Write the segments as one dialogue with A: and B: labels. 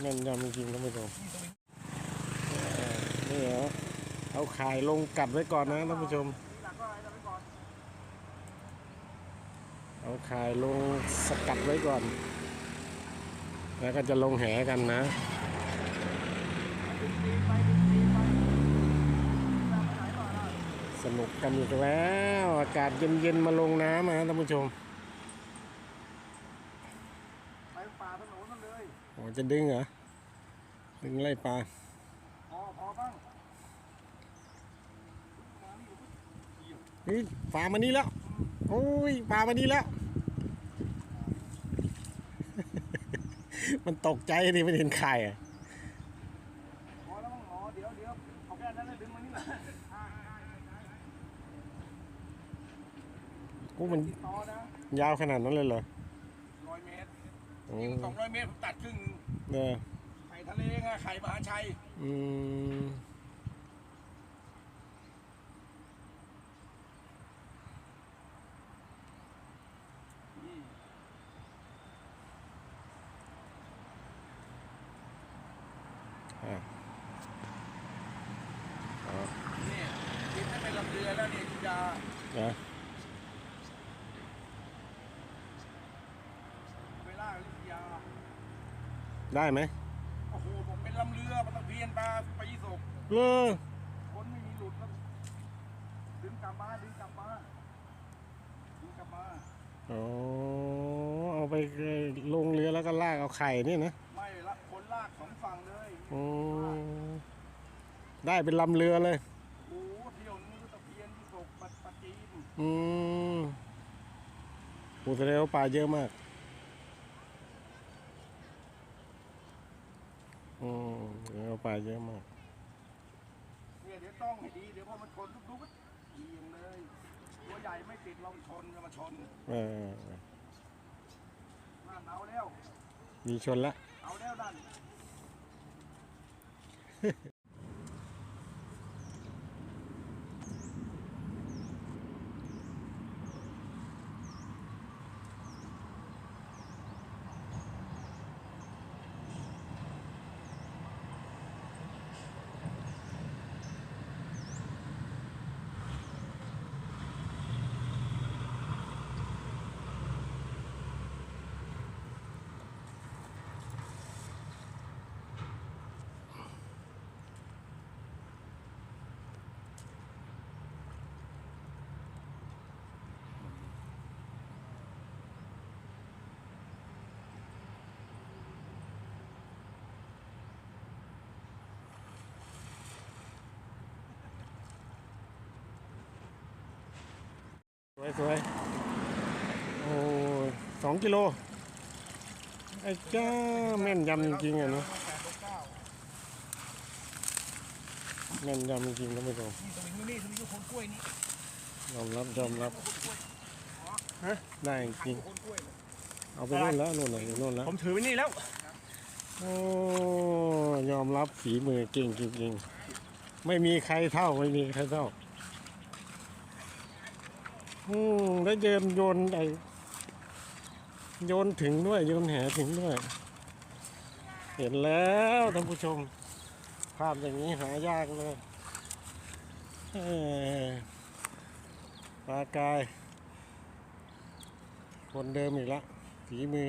A: แม่นยำจริงๆท่านผู้ชมนี่เหรอเอาข่ายลงกัดไว้ก่อนนะท่านผู้ชม เอาข่ายลงสกัดไว้ก่อน แล้วก็จะลงแหกันนะสนุกกันอีกแล้ว อากาศเย็นๆมาลงน้ำนะท่านผู้ชม
B: ไปป่าถนนนั่น เลย
A: โอ้จะดึงเหรอ ดึงไล่ปลา
B: พอพอบ้าง
A: เฮ้ยปลามานี่แล้ว โอ้ยปลามานี่แล้ว มันตกใจดิมันเห็นไข่อะ
B: พอแล้วมั้งหมอเดี๋ยวเดี๋ยวเอาแค่นั้นเลยดึงมานี่นะ
A: กูมัน
B: ติดต่อนะ
A: ยาวขนาดนั้นเลยเหรอ
B: ร้อยเมตร
A: โอ้
B: ยิงสองร้อยเมตรผมตัดครึ่ง หนึ่ง
A: เออ
B: ไข่ทะเลไงไข่มหาชัย
A: อืมอะอ๋อ
B: นี่กินให้เป็นลำเรือแล้วเนี่ยคุณยา
A: นะ
B: เวลาลิทยา
A: ได้ไหม
B: โอ้โหผมเป็นลำเรือปลาตะเพียนปลาไปยี่สก
A: เออ
B: คนไม่มีหลุดแล้วดึงกลับมาดึงกลับมาดึงกลับมา
A: อ๋อเอาไปลงเรือแล้วก็ลากเอาไข่นี่นะ
B: ไม่ละคนลากสองฝั่งเลย
A: อืมได้เป็นลำเรือเลย
B: โอ้โหเที่ยวนี้ตะเพียนยี่สกปลาปลาจีน
A: อืมปูทะเลว่าปลาเยอะมาก อืมแล้วปลาเยอะมาก
B: เนี่ยเดี๋ยวต้องให้ดี เดี๋ยวพอมันชนลุกๆก็เอียงเลย ตัวใหญ่ไม่ติดลองชนจะมาชน
A: เออ
B: นั่นเอาแล้ว
A: มีชนละ
B: เอาแล้วนั่น
A: วยสวยโอ้สองกิโล ไอ้จ้าแม่นยำจริงๆอะเนาะ
B: แปดเก้า
A: แม่นยำจริงๆท่านผู้ชม
B: นี่สวิงอยู่นี่สวิงอยู่คนกล้วยนี่
A: ยอมรับยอมรับ
B: คนกล้วย
A: ได้จ
B: ขั
A: ริ
B: น
A: ง
B: คนกล้วย
A: เอาไปนู่นแล้วนู่นน่ะอยู่นู่นแล้ว
B: ผมถือไว้นี่แล้ว
A: โอ้ยอมรับฝีมือเก่งจริงๆ ไม่มีใครเท่าไม่มีใครเท่า อืมแล้วเยินโยนไอโยนถึงด้วยโยนแหถึงด้วย เห็นแล้วท่านผู้ชม ภาพอย่างนี้หายากเลยปลากาย คนเดิมอีกแล้วฝีมือ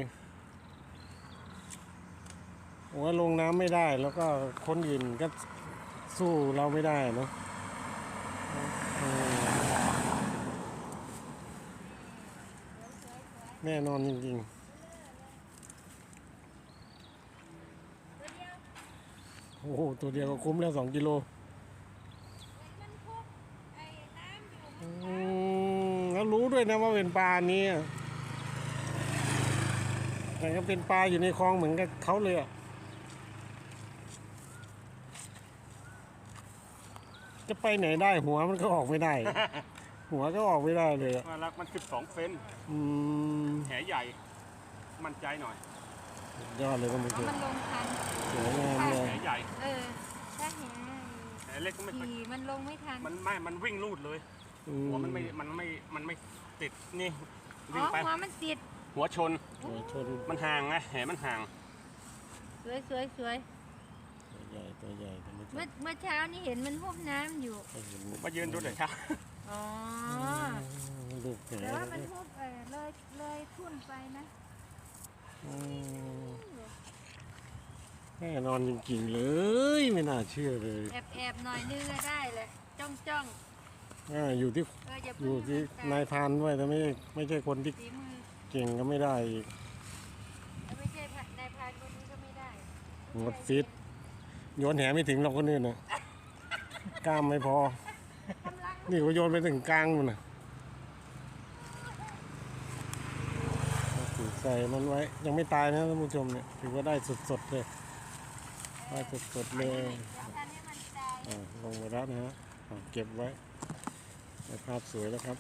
A: ว่าลงน้ำไม่ได้แล้วก็คนอื่นก็สู้เราไม่ได้เนอะเออ แน่นอนจริงๆ โอ้โห ตัวเดียวก็คุ้มแล้วสองกิโล
C: มันคุกไอ้น้ำอยู่
A: อืมแล้วรู้ด้วยนะว่าเป็นปลานี้อะแต่ก็เป็นปลาอยู่ในคลองเหมือนกับเขาเลยอะจะไปไหนได้หัวมันก็ออกไม่ได้ หัวก็ออกไม่ได้เลยอะ
D: มารักมัน 12 เซน
A: อืม
D: แหใหญ่ มั่นใจหน่อย
A: ยอดเลยท่านผู้ช
C: เพราะ
A: ม
C: มันลงทัน
A: สวยงามเลย
D: แหใหญ่
C: เออ ถ้าแห
D: แหเล็กก็ไม่ค่อย
C: ขี่มันลงไม่ทัน
D: มันไม่ มันวิ่งลูดเลย
A: อื
D: หัวมันไม่ มันไม่ มันไม่ติดนี่
C: อ๋
D: วิ่ง
C: อ
D: ไป
C: หัวมันติด
D: หัวชน
A: หัวชน
D: มันห่างไงแหมันห่าง
A: อ
C: สวยสวยสวย
A: ตัวใหญ่ตัวใหญ่ท่านผู้ช
C: เมื่อ
A: ม
C: เมื่อเช้านี้เห็นมันหุบน้ำอยู่
A: ให้เห็น
D: มายืนดูหน่อยครับ
C: อ๋อ
A: ลูกแห
C: แต่ว่ามันหุบเออเลยเลยทุ่นไปนะ
A: อืมแน่นอนจริงๆเลย ไม่น่าเชื่อเลย
C: แอบแอบหน่อยนึงก็ได้เลยจ้องจ้อง
A: อ่าอยู่ที่
C: เอออย่า
A: อ
C: เพิ่ง
A: ยู่ที่
C: ให้มัน
A: นายพรานด้วยแต่ไม่ใช่ไม่ใช่คนที่
C: ฝีมือ
A: เก่งก็ไม่ได้อีก
C: แล้วไม่ใช่นายพรานคนนี้ก็ไม่ได้
A: หมดฟิตโยนแหไม่ถึงหรอกคนอื่นนะกล้ามไม่พอ
C: กำลัง
A: นี่ก็โยนไปถึงกลางมันนะใส่มันไว้ ยังไม่ตายนะท่านผู้ชมเนี่ยถือว่าได้สดๆเลยได้สดๆเลย
C: เดี๋ยวกันให้มันตาย
A: อ่าลงไปแล้วนะฮะเก็บไว้ภาพสวยแล้วครับ